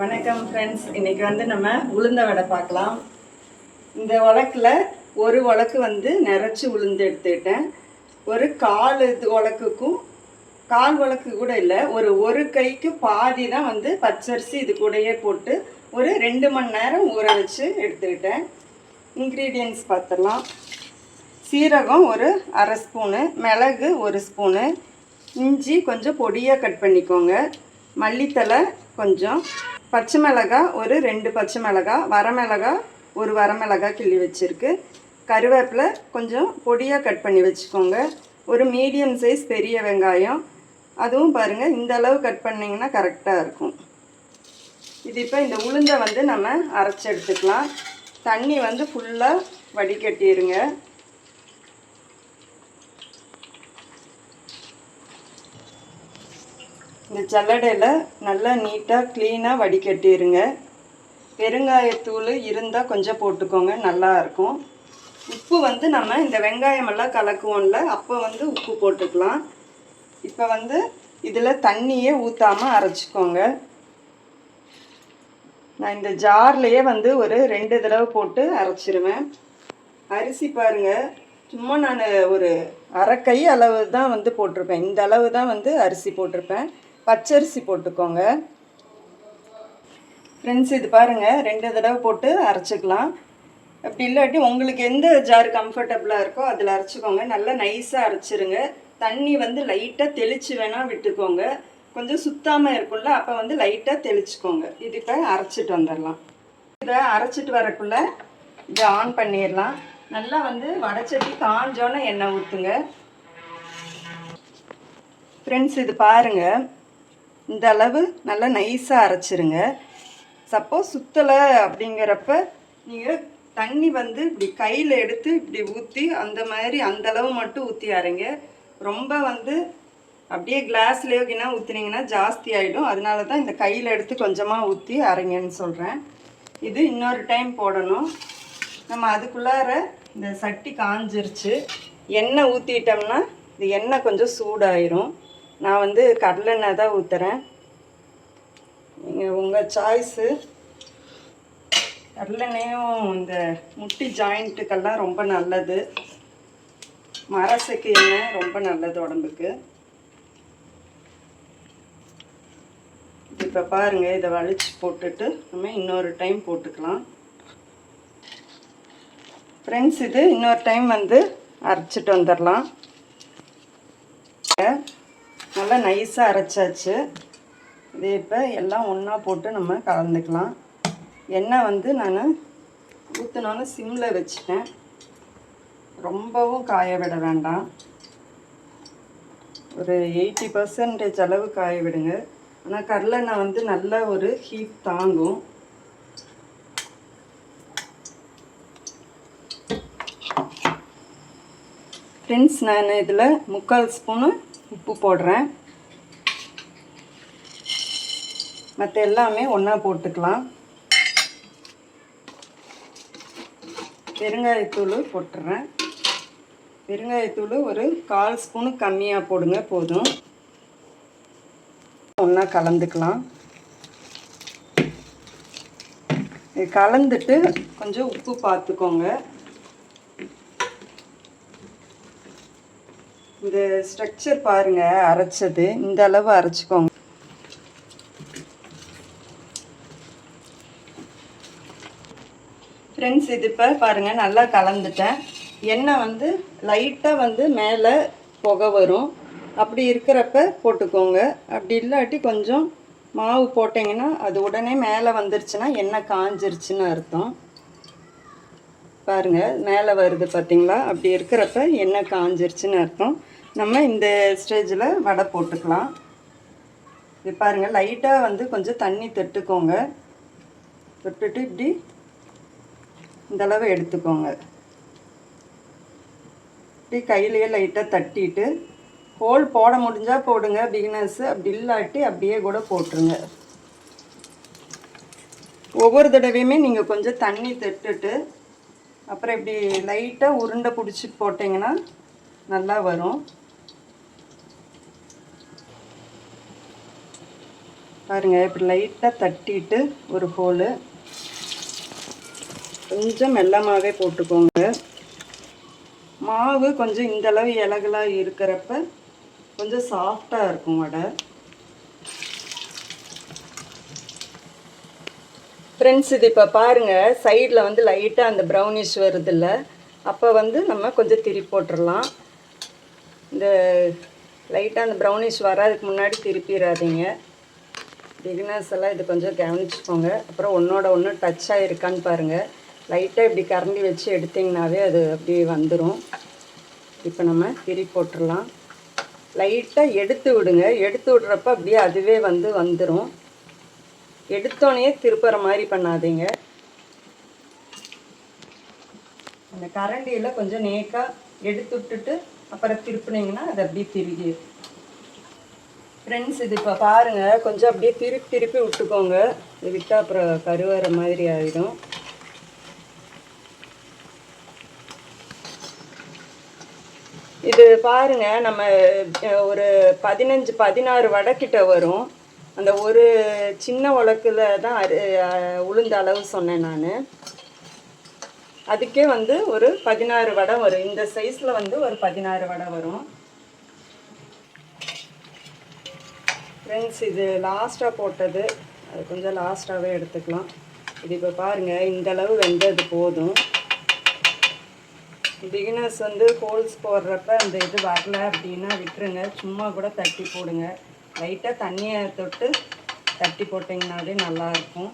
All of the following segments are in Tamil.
வணக்கம் ஃப்ரெண்ட்ஸ் இன்னைக்கு வந்து நம்ம உளுந்த வடை பார்க்கலாம். இந்த உலக்கில் ஒரு உலக்கு வந்து நிறச்சி உளுந்து எடுத்துக்கிட்டேன். ஒரு கால் இது உலக்குக்கும் கால் உலக்கு கூட இல்லை ஒரு ஒரு கைக்கு பாதி தான் வந்து பச்சரிசி இது கூடயே போட்டு ஒரு ரெண்டு மணி நேரம் ஊற வச்சு எடுத்துக்கிட்டேன். இன்க்ரீடியன்ஸ் பார்த்துடலாம் சீரகம் ஒரு அரை ஸ்பூனு மிளகு ஒரு ஸ்பூனு இஞ்சி கொஞ்சம் பொடியாக கட் பண்ணிக்கோங்க. மல்லித்தலை கொஞ்சம் பச்சை மிளகாய் ஒரு ரெண்டு பச்சை மிளகாய் வரமிளகாய் ஒரு வரமிளகாய் கிள்ளி வச்சுருக்கு. கருவேப்பிலை கொஞ்சம் பொடியாக கட் பண்ணி வச்சுக்கோங்க. ஒரு மீடியம் சைஸ் பெரிய வெங்காயம். அதுவும் பாருங்கள் இந்த அளவு கட் பண்ணிங்கன்னா கரெக்டாக இருக்கும். இது இப்போ இந்த உளுந்தை வந்து நம்ம அரைச்சி எடுத்துக்கலாம். தண்ணி வந்து ஃபுல்லாக வடிகட்டிடுங்க இந்த சல்லடையில் நல்லா நீட்டாக க்ளீனாக வடிகட்டிடுங்க பெருங்காயத்தூள் இருந்தால் கொஞ்சம் போட்டுக்கோங்க நல்லாயிருக்கும் உப்பு வந்து நம்ம இந்த வெங்காயமெல்லாம் கலக்குவோம்ல அப்போ வந்து உப்பு போட்டுக்கலாம். இப்போ வந்து இதில் தண்ணியே ஊற்றாமல் அரைச்சிக்கோங்க. நான் இந்த ஜார்லேயே வந்து ஒரு ரெண்டு தடவை போட்டு அரைச்சிருவேன். அரிசி பாருங்க சும்மா நான் ஒரு அரை கை அளவு தான் வந்து போட்டிருப்பேன். இந்த அளவு தான் வந்து அரிசி போட்டிருப்பேன். பச்சரிசி போட்டுக்கோங்க. ஃப்ரெண்ட்ஸ் இது பாருங்கள் ரெண்டு தடவை போட்டு அரைச்சிக்கலாம். அப்படி இல்லாட்டி உங்களுக்கு எந்த ஜார் கம்ஃபர்டபுளாக இருக்கோ அதில் அரைச்சிக்கோங்க. நல்லா நைஸாக அரைச்சிருங்க. தண்ணி வந்து லைட்டாக தெளித்து வேணால் விட்டுக்கோங்க. கொஞ்சம் சுத்தாமல் இருக்கும்ல அப்போ வந்து லைட்டாக தெளிச்சுக்கோங்க. இது இப்போ அரைச்சிட்டு வந்துடலாம். இதை அரைச்சிட்டு வரக்குள்ளே இதை ஆன் பண்ணிடலாம். நல்லா வந்து வடச்சட்டி காஞ்சோன்னே எண்ணெய் ஊற்றுங்க ஃப்ரெண்ட்ஸ் இது பாருங்கள் இந்த அளவு நல்லா நைஸாக அரைச்சிருங்க. சப்போஸ் சுத்தலை அப்படிங்கிறப்ப நீங்கள் தண்ணி வந்து இப்படி கையில் எடுத்து இப்படி ஊற்றி அந்த மாதிரி அந்த அளவு மட்டும் ஊற்றி அரைங்க. ரொம்ப வந்து அப்படியே கிளாஸ்லேயோ என்ன ஊற்றுனீங்கன்னா ஜாஸ்தி ஆகிடும் அதனால தான் இந்த கையில் எடுத்து கொஞ்சமாக ஊற்றி அரைங்கன்னு சொல்கிறேன் இது இன்னொரு டைம் போடணும். நம்ம அதுக்குள்ளார இந்த சட்டி காஞ்சிருச்சு. எண்ணெய் ஊற்றிட்டோம்னா இந்த எண்ணெய் கொஞ்சம் சூடாயிரும். நான் வந்து கடலெண்ணெய் தான் ஊற்றுறேன் நீங்கள் உங்கள் சாய்ஸு கடலெண்ணெயும் இந்த முட்டி ஜாயிண்ட்டுக்கெல்லாம் ரொம்ப நல்லது. மரசுக்கு எண்ணெய் ரொம்ப நல்லது உடம்புக்கு. இப்போ பாருங்கள் இதை வலிச்சு போட்டுட்டு நம்ம இன்னொரு டைம் போட்டுக்கலாம். ஃப்ரெண்ட்ஸ் இது இன்னொரு டைம் வந்து அரைச்சிட்டு வந்துடலாம் நல்லா நைஸாக அரைச்சாச்சு. இது இப்போ எல்லாம் ஒன்றா போட்டு நம்ம கலந்துக்கலாம். எண்ணெய் வந்து நான் ஊற்றினோன்னு சிம்மில் வச்சுட்டேன். ரொம்பவும் காய விட வேண்டாம். ஒரு எயிட்டி பர்சன்டேஜ் அளவு காய விடுங்க. ஆனால் கடலெண்ணெய் வந்து நல்ல ஒரு ஹீட் தாங்கும். ஃப்ரெண்ட்ஸ் நான் இதில் முக்கால் ஸ்பூனு உப்பு போடுறேன். மற்ற எல்லாமே ஒன்றா போட்டுக்கலாம். பெருங்காயத்தூள் போட்டுறேன். பெருங்காயத்தூள் ஒரு கால் ஸ்பூனு கம்மியாக போடுங்க போதும். ஒன்றா கலந்துக்கலாம். கலந்துட்டு கொஞ்சம் உப்பு பார்த்துக்கோங்க இந்த ஸ்ட்ரக்சர் பாருங்க அரைச்சது. இந்த அளவு அரைச்சிக்கோங்க. ஃப்ரெண்ட்ஸ் இது இப்போ பாருங்கள் நல்லா கலந்துட்டேன். எண்ணெய் வந்து லைட்டாக வந்து மேலே புகை வரும். அப்படி இருக்கிறப்ப போட்டுக்கோங்க. அப்படி இல்லாட்டி கொஞ்சம் மாவு போட்டிங்கன்னா அது உடனே மேலே வந்துருச்சுன்னா எண்ணெய் காஞ்சிருச்சுன்னு அர்த்தம். பாருங்கள் மேலே வருது பார்த்தீங்களா அப்படி இருக்கிறப்ப எண்ணெய் காஞ்சிருச்சுன்னு அர்த்தம். நம்ம இந்த ஸ்டேஜில் வடை போட்டுக்கலாம். இது பாருங்கள் லைட்டாக வந்து கொஞ்சம் தண்ணி தொட்டுக்கோங்க. தொட்டுட்டு இப்படி இந்தளவு எடுத்துக்கோங்க. இப்படி கையிலேயே லைட்டாக தட்டிட்டு ஹோல் போட முடிஞ்சால் போடுங்க பிகினர்ஸு அப்படி இல்லாட்டி அப்படியே கூட போட்டுருங்க. ஒவ்வொரு தடவையுமே நீங்கள் கொஞ்சம் தண்ணி தொட்டுட்டு அப்புறம் இப்படி லைட்டாக உருண்டை பிடிச்சி போட்டிங்கன்னா நல்லா வரும். பாருங்கள் இப்படி லைட்டாக தட்டிட்டு ஒரு ஹோலு கொஞ்சம் மெல்லமாகவே போட்டுக்கோங்க. மாவு கொஞ்சம் இந்த அளவு இருக்கிறப்ப கொஞ்சம் சாஃப்டாக இருக்கும் வடை. ஃப்ரெண்ட்ஸ் இது இப்போ பாருங்கள் சைடில் வந்து லைட்டாக அந்த ப்ரௌனிஷ் வருதில்ல அப்போ வந்து நம்ம கொஞ்சம் திரி போட்டுடலாம் இந்த லைட்டாக அந்த ப்ரௌனிஷ் வராதுக்கு முன்னாடி திருப்பிடாதீங்க பிகினர்ஸ் எல்லாம் இது கொஞ்சம் கவனிச்சுக்கோங்க. அப்புறம் ஒன்றோட ஒன்று டச் ஆகிருக்கான்னு பாருங்கள் லைட்டாக இப்படி கரண்டி வச்சு எடுத்திங்கனாவே அது அப்படியே வந்துடும் இப்போ நம்ம திரி போட்டுடலாம். லைட்டாக எடுத்து விடுங்க. எடுத்து விடுறப்ப அப்படியே அதுவே வந்து வந்துடும் எடுத்தோடனே திருப்புற மாதிரி பண்ணாதீங்க. அந்த கரண்டியில் கொஞ்சம் நேக்காக எடுத்து விட்டுட்டு அப்புறம் திருப்புனீங்கன்னா அது அப்படியே திருகி ஃப்ரெண்ட்ஸ் இது இப்போ பாருங்கள் கொஞ்சம் அப்படியே திருப்பி திருப்பி விட்டுக்கோங்க. இது விட்டால் அப்புறம் கருவற மாதிரி ஆகிடும் இது பாருங்க நம்ம ஒரு பதினஞ்சு பதினாறு வடக்கிட்ட வரும். அந்த ஒரு சின்ன உலக்கில் தான் அரு உளுந்த அளவு சொன்னேன் நான். அதுக்கே வந்து ஒரு பதினாறு வடை வரும். இந்த சைஸில் வந்து ஒரு பதினாறு வடை வரும். ஃப்ரெண்ட்ஸ் இது லாஸ்ட்டாக போட்டது. அது கொஞ்சம் லாஸ்ட்டாகவே எடுத்துக்கலாம். இது இப்போ பாருங்கள் இந்த அளவு வெந்தது போதும். பிகினர்ஸ் வந்து ஹோல்ஸ் போடுறப்ப அந்த இது வரல அப்படின்னா விட்டுருங்க. சும்மா கூட தட்டி போடுங்க. லைட்டாக தண்ணியை தொட்டு தட்டி போட்டிங்கனாலே நல்லாயிருக்கும்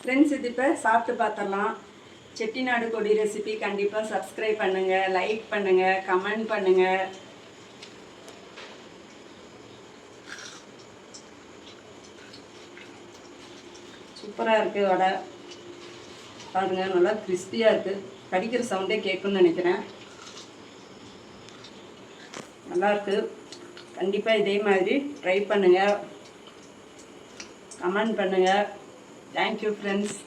ஃப்ரெண்ட்ஸ் இது இப்போ சாப்பிட்டு பார்த்தலாம் செட்டிநாடு கொடி ரெசிபி கண்டிப்பாக சப்ஸ்கிரைப் பண்ணுங்கள் லைக் பண்ணுங்கள் கமெண்ட் பண்ணுங்கள் சூப்பராக இருக்குது வடை. பாருங்க நல்லா கிறிஸ்பியாக இருக்குது கடிக்கிற சவுண்டே கேட்கும்னு நினைக்கிறேன். நல்லாயிருக்கு கண்டிப்பாக இதே மாதிரி ட்ரை பண்ணுங்கள் கமெண்ட் பண்ணுங்கள் தேங்க்யூ ஃப்ரெண்ட்ஸ்